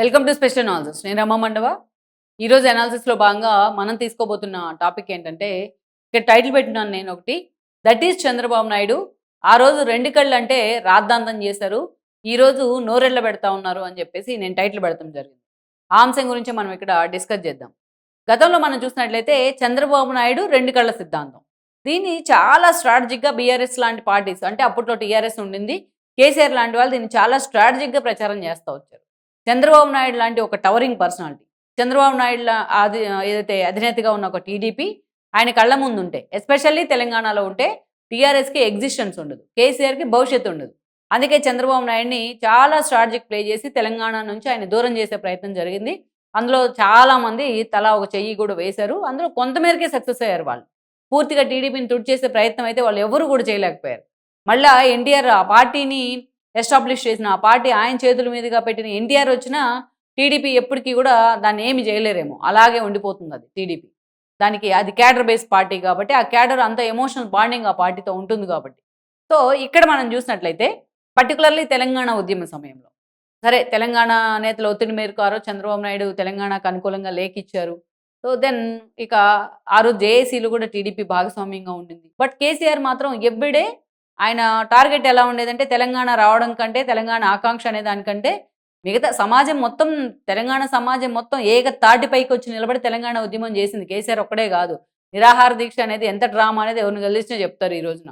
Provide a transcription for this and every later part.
Welcome to special analysis నేను రమ్మ మండవ. ఈరోజు అనాలిసిస్లో భాగంగా మనం తీసుకోబోతున్న టాపిక్ ఏంటంటే ఇక్కడ టైటిల్ పెట్టినాను నేను ఒకటి. That is Chandrababu Naidu. ఆ రోజు రెండు కళ్ళు అంటే రాద్ధాంతం చేశారు. ఈరోజు నోరెళ్ళ పెడతా ఉన్నారు అని చెప్పేసి నేను టైటిల్ పెడతాం జరిగింది. ఆ అంశం గురించి మనం ఇక్కడ డిస్కస్ చేద్దాం. గతంలో మనం చూసినట్లయితే చంద్రబాబు నాయుడు రెండు కళ్ళ సిద్ధాంతం. దీన్ని చాలా స్ట్రాటజిక్గా బీఆర్ఎస్ లాంటి పార్టీస్ అంటే అప్పట్లో టీఆర్ఎస్ ఉండింది. కేసీఆర్ లాంటి వాళ్ళు దీన్ని చాలా స్ట్రాటజిక్గా ప్రచారం చేస్తూ వచ్చారు. చంద్రబాబు నాయుడు లాంటి ఒక టవరింగ్ పర్సనాలిటీ. చంద్రబాబు నాయుడు అది ఏదైతే అధినేతగా ఉన్న ఒక టీడీపీ ఆయన కళ్ళ ముందు ఉంటే ఎస్పెషల్లీ తెలంగాణలో ఉంటే టీఆర్ఎస్కి ఎగ్జిస్టెన్స్ ఉండదు. కేసీఆర్కి భవిష్యత్తు ఉండదు. అందుకే చంద్రబాబు నాయుడిని చాలా స్ట్రాటజిక్ ప్లే చేసి తెలంగాణ నుంచి ఆయన దూరం చేసే ప్రయత్నం జరిగింది. అందులో చాలామంది తలా ఒక చెయ్యి కూడా వేశారు. అందులో కొంతమేరకే సక్సెస్ అయ్యారు వాళ్ళు. పూర్తిగా టీడీపీని తుడిచేసే ప్రయత్నం అయితే వాళ్ళు ఎవరు కూడా చేయలేకపోయారు. మళ్ళా ఎన్టీఆర్ ఆ పార్టీని ఎస్టాబ్లిష్ చేసిన ఆ పార్టీ ఆయన చేతుల మీదుగా పెట్టిన ఎన్టీఆర్ వచ్చినా టీడీపీ ఎప్పటికీ కూడా దాన్ని ఏమి చేయలేరేమో. అలాగే ఉండిపోతుంది అది టీడీపీ. దానికి అది క్యాడర్ బేస్డ్ పార్టీ కాబట్టి ఆ క్యాడర్ అంత ఎమోషనల్ బాండింగ్ ఆ పార్టీతో ఉంటుంది కాబట్టి. సో ఇక్కడ మనం చూసినట్లయితే పర్టికులర్లీ తెలంగాణ ఉద్యమ సమయంలో. సరే తెలంగాణ నేతల ఒత్తిడి మేరకు ఆ చంద్రబాబు నాయుడు తెలంగాణకు అనుకూలంగా లేఖ ఇచ్చారు సో దెన్ ఇక ఆ రోజు జేఏసీలు కూడా టీడీపీ భాగస్వామ్యంగా ఉండింది. బట్ కేసీఆర్ మాత్రం ఎవ్రీడే ఆయన టార్గెట్ ఎలా ఉండేదంటే తెలంగాణ రావడం కంటే తెలంగాణ ఆకాంక్ష అనే దానికంటే మిగతా సమాజం మొత్తం తెలంగాణ సమాజం మొత్తం ఏక తాటిపైకి వచ్చి నిలబడి తెలంగాణ ఉద్యమం చేసింది. కేసీఆర్ ఒక్కడే కాదు. నిరాహార దీక్ష అనేది ఎంత డ్రామా అనేది ఎవరిని కలిసినా చెప్తారు ఈ రోజున.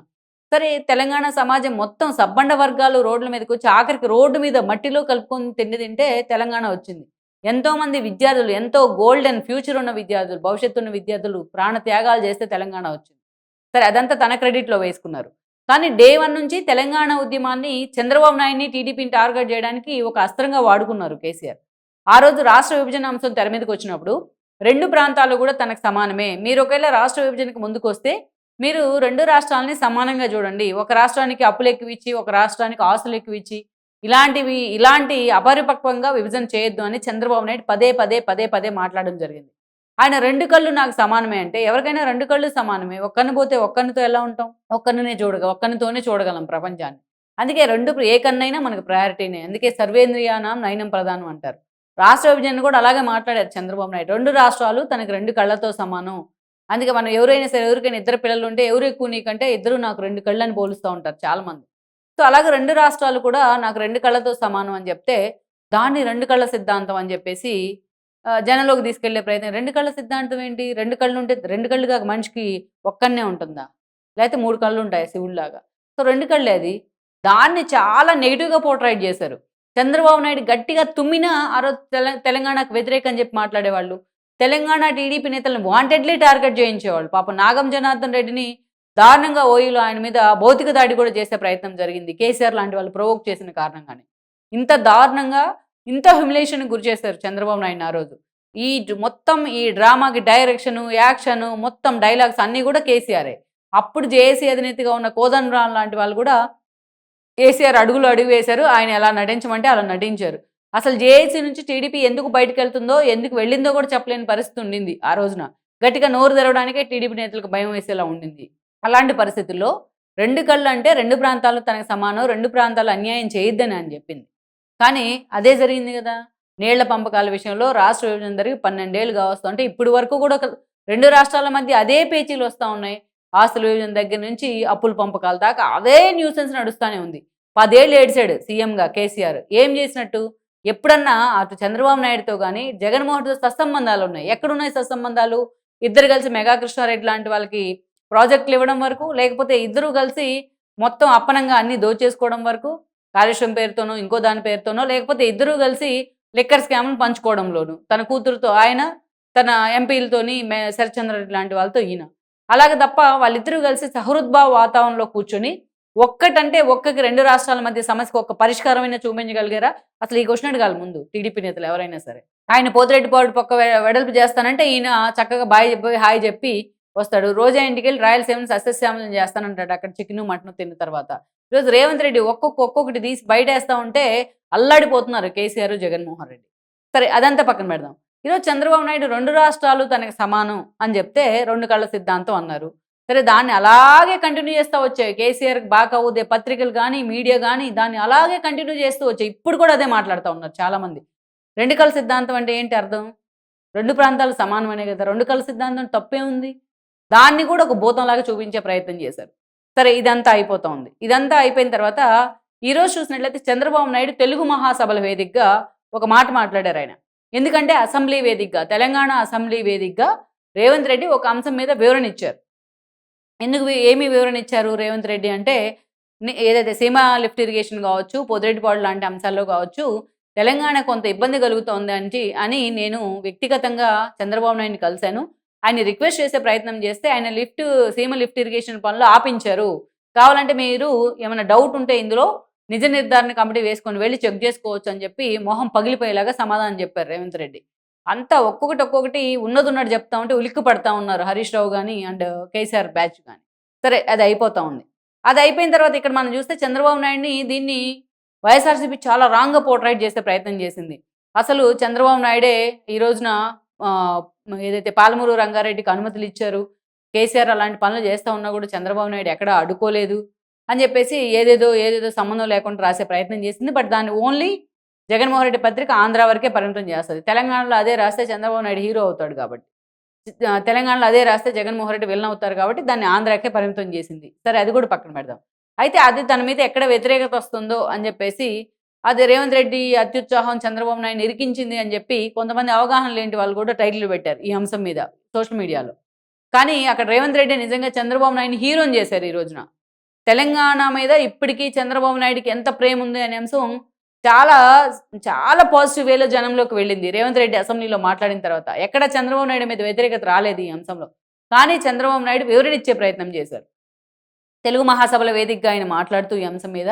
సరే తెలంగాణ సమాజం మొత్తం సబ్బండ వర్గాలు రోడ్ల మీదకి వచ్చి ఆఖరికి రోడ్డు మీద మట్టిలో కలుపుకొని తిండి తింటే తెలంగాణ వచ్చింది. ఎంతోమంది విద్యార్థులు ఎంతో గోల్డెన్ ఫ్యూచర్ ఉన్న విద్యార్థులు భవిష్యత్తు ఉన్న విద్యార్థులు ప్రాణ త్యాగాలు చేస్తే తెలంగాణ వచ్చింది. సరే అదంతా తన క్రెడిట్లో వేసుకున్నారు. కానీ డే వన్ నుంచి తెలంగాణ ఉద్యమాన్ని చంద్రబాబు నాయుడిని టీడీపీని టార్గెట్ చేయడానికి ఒక అస్త్రంగా వాడుకున్నారు కేసీఆర్. ఆ రోజు రాష్ట్ర విభజన అంశం తెర మీదకి వచ్చినప్పుడు రెండు ప్రాంతాలు కూడా తనకు సమానమే. మీరు ఒకవేళ రాష్ట్ర విభజనకు ముందుకు వస్తే మీరు రెండు రాష్ట్రాలని సమానంగా చూడండి. ఒక రాష్ట్రానికి అప్పులు ఎక్కువ ఇచ్చి ఒక రాష్ట్రానికి ఆస్తులు ఎక్కువ ఇచ్చి ఇలాంటివి ఇలాంటి అపరిపక్వంగా విభజన చేయొద్దు అని చంద్రబాబు నాయుడు పదే పదే పదే పదే మాట్లాడడం జరిగింది. ఆయన రెండు కళ్ళు నాకు సమానమే అంటే ఎవరికైనా రెండు కళ్ళు సమానమే. ఒక్కరిని పోతే ఒక్కరినితో ఎలా ఉంటాం? ఒక్కరినే చూడగ ఒక్కరితోనే చూడగలం ప్రపంచాన్ని. అందుకే రెండు ఏ కన్నైనా మనకు ప్రయారిటీనే అందుకే సర్వేంద్రియానం నయనం ప్రధానం అంటారు. రాష్ట్ర విభజన కూడా అలాగే మాట్లాడారు చంద్రబాబు నాయుడు. రెండు రాష్ట్రాలు తనకు రెండు కళ్ళతో సమానం. అందుకే మనం ఎవరైనా సరే ఎవరికైనా ఇద్దరు పిల్లలు ఉంటే ఎవరు ఎక్కువ నీకంటే ఇద్దరు నాకు రెండు కళ్ళని పోలుస్తూ ఉంటారు చాలా మంది సో అలాగే రెండు రాష్ట్రాలు కూడా నాకు రెండు కళ్ళతో సమానం అని చెప్తే దాన్ని రెండు కళ్ళ సిద్ధాంతం అని చెప్పేసి జనంలోకి తీసుకెళ్ళే ప్రయత్నం. రెండు కళ్ళ సిద్ధాంతం ఏంటి? రెండు కళ్ళు ఉంటే రెండు కళ్ళుగా మనిషికి ఒక్కనే ఉంటుందా? లేకపోతే మూడు కళ్ళు ఉంటాయి శివుడిలాగా సో రెండు కళ్ళే అది. దాన్ని చాలా నెగిటివ్గా పోర్ట్రైట్ చేశారు. చంద్రబాబు నాయుడు గట్టిగా తుమ్మినా ఆ రోజు తెల తెలంగాణకు వ్యతిరేకం అని చెప్పి మాట్లాడేవాళ్ళు. తెలంగాణ టీడీపీ నేతలను వాంటెడ్లీ టార్గెట్ చేయించేవాళ్ళు. పాప నాగం జనార్దన్ రెడ్డిని దారుణంగా ఓయిలో ఆయన మీద భౌతిక దాడి కూడా చేసే ప్రయత్నం జరిగింది. కేసీఆర్ లాంటి వాళ్ళు ప్రొవోక్ చేసిన కారణంగానే. ఇంత దారుణంగా ఇంత హ్యూమిలేషన్ గురి చేశారు చంద్రబాబు నాయుడు ఆ రోజు. ఈ మొత్తం ఈ డ్రామాకి డైరెక్షన్ యాక్షన్ మొత్తం డైలాగ్స్ అన్నీ కూడా కేసీఆరే. అప్పుడు జేఏసీ అధినేతగా ఉన్న కోదన్ రామ్ లాంటి వాళ్ళు కూడా కేసీఆర్ అడుగులు అడుగు వేశారు ఆయన ఎలా నటించమంటే అలా నటించారు. అసలు జేఏసీ నుంచి టీడీపీ ఎందుకు బయటకు వెళ్తుందో ఎందుకు వెళ్ళిందో కూడా చెప్పలేని పరిస్థితి ఉండింది ఆ రోజున. గట్టిగా నోరు తెరవడానికే టీడీపీ నేతలకు భయం వేసేలా ఉండింది. అలాంటి పరిస్థితుల్లో రెండు కళ్ళు అంటే రెండు ప్రాంతాలు తనకు సమానం రెండు ప్రాంతాలు అన్యాయం చేయొద్దని అని చెప్పింది. కానీ అదే జరిగింది కదా. నీళ్ళ పంపకాల విషయంలో రాష్ట్ర విభజన జరిగి పన్నెండేళ్ళు కావస్తుంటే ఇప్పుడు వరకు కూడా ఒక రెండు రాష్ట్రాల మధ్య అదే పేచీలు వస్తూ ఉన్నాయి. ఆస్తుల విభజన దగ్గర నుంచి అప్పుల పంపకాల దాకా అదే న్యూసెన్స్ నడుస్తూనే ఉంది. పదేళ్ళు ఏడిచాడు సీఎంగా కేసీఆర్. ఏం చేసినట్టు? ఎప్పుడన్నా అటు చంద్రబాబు నాయుడుతో కానీ జగన్మోహన్తో సత్సంబంధాలు ఉన్నాయి. ఎక్కడున్నాయి సత్సంబంధాలు? ఇద్దరు కలిసి మెగా కృష్ణారెడ్డి లాంటి వాళ్ళకి ప్రాజెక్టులు ఇవ్వడం వరకు లేకపోతే ఇద్దరు కలిసి మొత్తం అప్పనంగా అన్ని దోచేసుకోవడం వరకు కాలుష్యం పేరుతోనో ఇంకో దాని పేరుతోనో లేకపోతే ఇద్దరు కలిసి లిక్కర్ స్కామ్ను పంచుకోవడంలోను తన కూతురుతో ఆయన తన ఎంపీలతోని మే శరచంద్రరెడ్డి లాంటి వాళ్ళతో ఈయన. అలాగే తప్ప వాళ్ళిద్దరూ కలిసి సహృద్భావ వాతావరణంలో కూర్చొని ఒక్కటంటే ఒక్కకి రెండు రాష్ట్రాల మధ్య సమస్యకు ఒక పరిష్కారమైన చూపించగలిగారా? అసలు ఈ క్వశ్చన్ అడగాలి ముందు టీడీపీ నేతలు ఎవరైనా సరే. ఆయన పోతిరెడ్డి పాడు పక్క వెడల్పు చేస్తానంటే ఈయన చక్కగా బాయ్ చెప్పి హాయ్ చెప్పి వస్తాడు. రోజా ఇంటికి వెళ్ళి రాయలసీమను సస్యశ్యామలం చేస్తానంటాడు అక్కడ చికెన్ మటన్ తిన్న తర్వాత. ఈరోజు రేవంత్ రెడ్డి ఒక్కొక్క ఒక్కొక్కటి తీసి బయట వేస్తా ఉంటే అల్లాడిపోతున్నారు కేసీఆర్ జగన్మోహన్ రెడ్డి. సరే అదంతా పక్కన పెడదాం. ఈరోజు చంద్రబాబు నాయుడు రెండు రాష్ట్రాలు తనకి సమానం అని చెప్తే రెండు కళ్ళ సిద్ధాంతం అన్నారు. సరే దాన్ని అలాగే కంటిన్యూ చేస్తూ వచ్చాయి. కేసీఆర్ బాగా అవుదే పత్రికలు కానీ మీడియా కానీ దాన్ని అలాగే కంటిన్యూ చేస్తూ వచ్చాయి. ఇప్పుడు కూడా అదే మాట్లాడుతూ ఉన్నారు చాలా మంది రెండు కళ్ళ సిద్ధాంతం అంటే ఏంటి అర్థం? రెండు ప్రాంతాలు సమానమనే కదా. రెండు కళ్ళ సిద్ధాంతం తప్పే ఉంది? దాన్ని కూడా ఒక భూతంలాగా చూపించే ప్రయత్నం చేశారు. సరే ఇదంతా అయిపోతా ఉంది ఇదంతా అయిపోయిన తర్వాత ఈరోజు చూసినట్లయితే చంద్రబాబు నాయుడు తెలుగు మహాసభల వేదికగా ఒక మాట మాట్లాడారు ఆయన. ఎందుకంటే అసెంబ్లీ వేదికగా తెలంగాణ అసెంబ్లీ వేదికగా రేవంత్ రెడ్డి ఒక అంశం మీద వివరణ ఇచ్చారు. ఎందుకు ఏమి వివరణ ఇచ్చారు రేవంత్ రెడ్డి అంటే ఏదైతే సీమా లిఫ్ట్ ఇరిగేషన్ కావచ్చు పొదిరెడ్డిపాడు లాంటి అంశాల్లో కావచ్చు తెలంగాణ కొంత ఇబ్బంది కలుగుతోంది అని అని నేను వ్యక్తిగతంగా చంద్రబాబు నాయుడిని కలిశాను. ఆయన రిక్వెస్ట్ చేసే ప్రయత్నం చేస్తే ఆయన లిఫ్ట్ సీమ లిఫ్ట్ ఇరిగేషన్ పనులు ఆపించారు. కావాలంటే మీరు ఏమైనా డౌట్ ఉంటే ఇందులో నిజ నిర్ధారణ కమిటీ వేసుకొని వెళ్ళి చెక్ చేసుకోవచ్చు అని చెప్పి మొహం పగిలిపోయేలాగా సమాధానం చెప్పారు రేవంత్ రెడ్డి. అంతా ఒక్కొక్కటి ఒక్కొక్కటి ఉన్నది ఉన్నట్టు చెప్తా ఉంటే ఉలిక్కి పడతా ఉన్నారు హరీష్ రావు కానీ అండ్ కేసీఆర్ బ్యాచ్ కానీ సరే అది అయిపోతా ఉంది. అది అయిపోయిన తర్వాత ఇక్కడ మనం చూస్తే చంద్రబాబు నాయుడిని దీన్ని వైఎస్ఆర్సీపీ చాలా రాంగ్గా పోర్ట్రైట్ చేసే ప్రయత్నం చేసింది. అసలు చంద్రబాబు నాయుడే ఈ రోజున ఆ, ఏదైతే పాలమూరు రంగారెడ్డికి అనుమతులు ఇచ్చారు కేసీఆర్ అలాంటి పనులు చేస్తూ ఉన్నా కూడా చంద్రబాబు నాయుడు ఎక్కడ అడ్డుకోలేదు అని చెప్పేసి ఏదేదో ఏదేదో సంబంధం లేకుండా రాసే ప్రయత్నం చేసింది. బట్ దాన్ని ఓన్లీ జగన్మోహన్ రెడ్డి పత్రిక ఆంధ్ర వరకే పరిమితం చేస్తుంది. తెలంగాణలో అదే రాస్తే చంద్రబాబు నాయుడు హీరో అవుతాడు కాబట్టి. తెలంగాణలో అదే రాస్తే జగన్మోహన్ రెడ్డి విలన్ అవుతారు కాబట్టి దాన్ని ఆంధ్రాకే పరిమితం చేసింది. సరే అది కూడా పక్కన పెడదాం. అయితే అది తన మీద ఎక్కడ వ్యతిరేకత వస్తుందో అని చెప్పేసి అది రేవంత్ రెడ్డి అత్యుత్సాహం చంద్రబాబు నాయుడు ఇరికించింది అని చెప్పి కొంతమంది అవగాహన లేని వాళ్ళు కూడా టైటిల్ పెట్టారు ఈ అంశం మీద సోషల్ మీడియాలో. కానీ అక్కడ రేవంత్ రెడ్డి నిజంగా చంద్రబాబు నాయుడిని హీరోని చేశారు ఈ రోజున. తెలంగాణ మీద ఇప్పటికీ చంద్రబాబు నాయుడికి ఎంత ప్రేమ ఉంది అనే అంశం చాలా చాలా పాజిటివ్ వేలో జనంలోకి వెళ్ళింది రేవంత్ రెడ్డి అసెంబ్లీలో మాట్లాడిన తర్వాత. ఎక్కడ చంద్రబాబు నాయుడు మీద వ్యతిరేకత రాలేదు ఈ అంశంలో. కానీ చంద్రబాబు నాయుడు వివరణ ఇచ్చే ప్రయత్నం చేశారు. తెలుగు మహాసభల వేదికగా ఆయన మాట్లాడుతూ ఈ అంశం మీద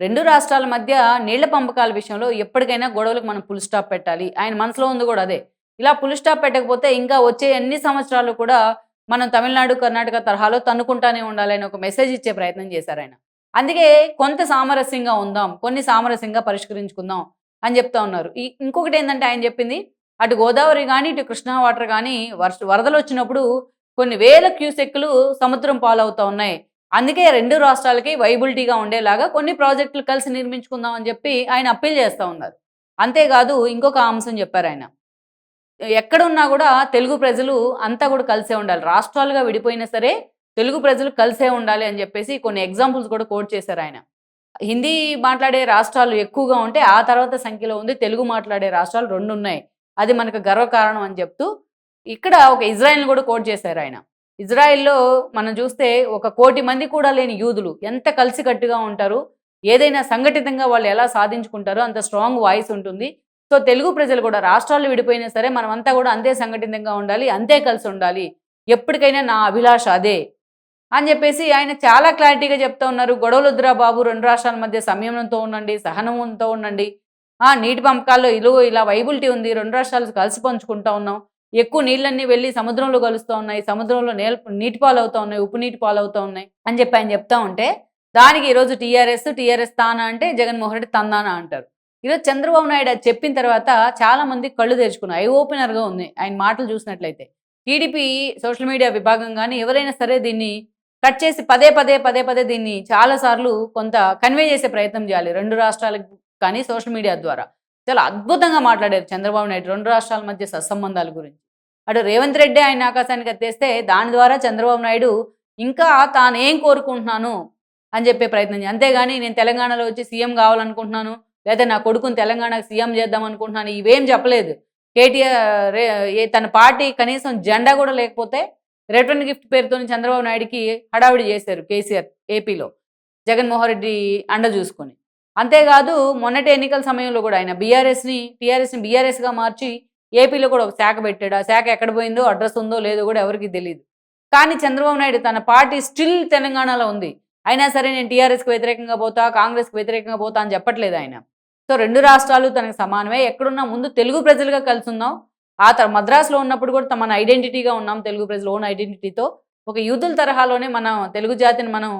రెండు రాష్ట్రాల మధ్య నీళ్ళ పంపకాల విషయంలో ఎప్పటికైనా గొడవలకు మనం ఫుల్ స్టాప్ పెట్టాలి. ఆయన మనసులో ఉంది కూడా అదే. ఇలా ఫుల్ స్టాప్ పెట్టకపోతే ఇంకా వచ్చే ఎన్ని సంవత్సరాలు కూడా మనం తమిళనాడు కర్ణాటక తరహాలో తన్నుకుంటానే ఉండాలని ఒక మెసేజ్ ఇచ్చే ప్రయత్నం చేశారు ఆయన. అందుకే కొంత సామరస్యంగా ఉందాం కొన్ని సామరస్యంగా పరిష్కరించుకుందాం అని చెప్తా ఉన్నారు. ఇంకొకటి ఏంటంటే ఆయన చెప్పింది అటు గోదావరి కానీ ఇటు కృష్ణా వాటర్ కానీ వర్ష వరదలు వచ్చినప్పుడు కొన్ని వేల క్యూసెక్లు సముద్రం పాలవుతా ఉన్నాయి. అందుకే రెండు రాష్ట్రాలకి వైబిలిటీగా ఉండేలాగా కొన్ని ప్రాజెక్టులు కలిసి నిర్మించుకుందాం అని చెప్పి ఆయన అప్పీల్ చేస్తూ ఉన్నారు. అంతేకాదు ఇంకొక అంశం చెప్పారు ఆయన. ఎక్కడున్నా కూడా తెలుగు ప్రజలు అంతా కూడా కలిసే ఉండాలి. రాష్ట్రాలుగా విడిపోయినా సరే తెలుగు ప్రజలు కలిసే ఉండాలి అని చెప్పేసి కొన్ని ఎగ్జాంపుల్స్ కూడా కోట్ చేశారు ఆయన. హిందీ మాట్లాడే రాష్ట్రాలు ఎక్కువగా ఉంటే ఆ తర్వాత సంఖ్యలో ఉంది. తెలుగు మాట్లాడే రాష్ట్రాలు రెండు ఉన్నాయి. అది మనకు గర్వకారణం అని చెప్తూ ఇక్కడ ఒక ఇజ్రాయెల్ని కూడా కోట్ చేశారు ఆయన. ఇజ్రాయెల్లో మనం చూస్తే ఒక కోటి మంది కూడా లేని యూదులు ఎంత కలిసికట్టుగా ఉంటారు? ఏదైనా సంఘటితంగా వాళ్ళు ఎలా సాధించుకుంటారో అంత స్ట్రాంగ్ వాయిస్ ఉంటుంది. సో తెలుగు ప్రజలు కూడా రాష్ట్రాలు విడిపోయినా సరే మనమంతా కూడా అంతే సంఘటితంగా ఉండాలి అంతే కలిసి ఉండాలి. ఎప్పటికైనా నా అభిలాష అదే అని చెప్పేసి ఆయన చాలా క్లారిటీగా చెప్తా ఉన్నారు. గొడవలు వద్దురా బాబు రెండు రాష్ట్రాల మధ్య సంయమనంతో ఉండండి సహనంతో ఉండండి. ఆ నీటి పంపకాల్లో ఇలువ ఇలా వైబిలిటీ ఉంది రెండు రాష్ట్రాలు కలిసి పంచుకుంటా ఉన్నాం. ఎక్కువ నీళ్ళన్నీ వెళ్ళి సముద్రంలో కలుస్తూ ఉన్నాయి సముద్రంలో నేల నీటి పాలవుతా ఉన్నాయి ఉప్పు నీటి పాలవుతా ఉన్నాయి అని చెప్పి ఆయన చెప్తా ఉంటే దానికి ఈరోజు టీఆర్ఎస్ టీఆర్ఎస్ తానా అంటే జగన్మోహన్ రెడ్డి తందానా అంటారు. ఈరోజు చంద్రబాబు నాయుడు అది చెప్పిన తర్వాత చాలా మంది కళ్ళు తెరుచుకున్నారు. ఐ ఓపెనర్గా ఉంది ఆయన మాటలు చూసినట్లయితే. టీడీపీ సోషల్ మీడియా విభాగం కానీ ఎవరైనా సరే దీన్ని కట్ చేసి పదే పదే పదే పదే దీన్ని చాలాసార్లు కొంత కన్వే చేసే ప్రయత్నం చేయాలి. రెండు రాష్ట్రాలకు కానీ సోషల్ మీడియా ద్వారా. చాలా అద్భుతంగా మాట్లాడారు చంద్రబాబు నాయుడు. రెండు రాష్ట్రాల మధ్య సత్సంబంధాల గురించి. అటు రేవంత్ రెడ్డి ఆయన ఆకాశానికి ఎత్తేస్తే దాని ద్వారా చంద్రబాబు నాయుడు ఇంకా తాను ఏం కోరుకుంటున్నాను అని చెప్పే ప్రయత్నం అంతేగాని నేను తెలంగాణలో వచ్చి సీఎం కావాలనుకుంటున్నాను లేదా నా కొడుకుని తెలంగాణకు సీఎం చేద్దాం అనుకుంటున్నాను ఇవేం చెప్పలేదు. కేటీఆర్ ఏ తన పార్టీ కనీసం జెండా కూడా లేకపోతే రిటర్న్ గిఫ్ట్ పేరుతో చంద్రబాబు నాయుడికి హడావిడి చేశారు కేసీఆర్ ఏపీలో. జగన్మోహన్ రెడ్డి అండ చూసుకొని. అంతేకాదు మొన్నటి ఎన్నికల సమయంలో కూడా ఆయన బీఆర్ఎస్ని టీఆర్ఎస్ని బీఆర్ఎస్గా మార్చి ఏపీలో కూడా ఒక శాఖ పెట్టాడు. ఆ శాఖ ఎక్కడ పోయిందో అడ్రస్ ఉందో లేదో కూడా ఎవరికి తెలియదు కానీ చంద్రబాబు నాయుడు తన పార్టీ స్టిల్ తెలంగాణలో ఉంది. అయినా సరే నేను టీఆర్ఎస్కి వ్యతిరేకంగా పోతా కాంగ్రెస్కి వ్యతిరేకంగా పోతా అని చెప్పట్లేదు ఆయన. సో రెండు రాష్ట్రాలు తనకు సమానమే. ఎక్కడున్నా ముందు తెలుగు ప్రజలుగా కలిసి ఉందాం ఆ తర్వాత మద్రాసులో ఉన్నప్పుడు కూడా మన ఐడెంటిటీగా ఉన్నాం తెలుగు ప్రజలు ఓన్ ఐడెంటిటీతో. ఒక యూతుల తరహాలోనే మనం తెలుగు జాతిని మనం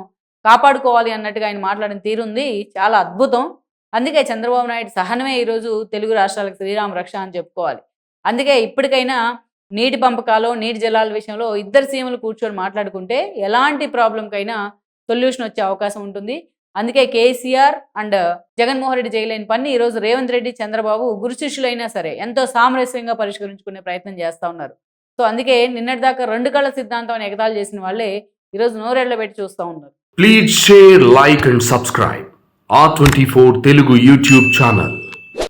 కాపాడుకోవాలి అన్నట్టుగా ఆయన మాట్లాడిన తీరుంది చాలా అద్భుతం. అందుకే చంద్రబాబు నాయుడు సహనమే ఈరోజు తెలుగు రాష్ట్రాలకు శ్రీరామ రక్ష అని చెప్పుకోవాలి. అందుకే ఇప్పటికైనా నీటి పంపకాలు నీటి జలాల విషయంలో ఇద్దరు సీఎంలు కూర్చొని మాట్లాడుకుంటే ఎలాంటి ప్రాబ్లంకైనా సొల్యూషన్ వచ్చే అవకాశం ఉంటుంది. అందుకే కేసీఆర్ అండ్ జగన్మోహన్ రెడ్డి చేయలేని పని ఈ రోజు రేవంత్ రెడ్డి చంద్రబాబు గురు శిష్యులైనా సరే ఎంతో సామరస్యంగా పరిష్కరించుకునే ప్రయత్నం చేస్తూ ఉన్నారు. సో అందుకే నిన్నటిదాకా రెండు కళ్ళ సిద్ధాంతం ఎగతాలు చేసిన వాళ్ళే ఈరోజు నోరేళ్ళ పెట్టి చూస్తూ ఉన్నారు. Please share like and subscribe ఆ twenty four Telugu YouTube channel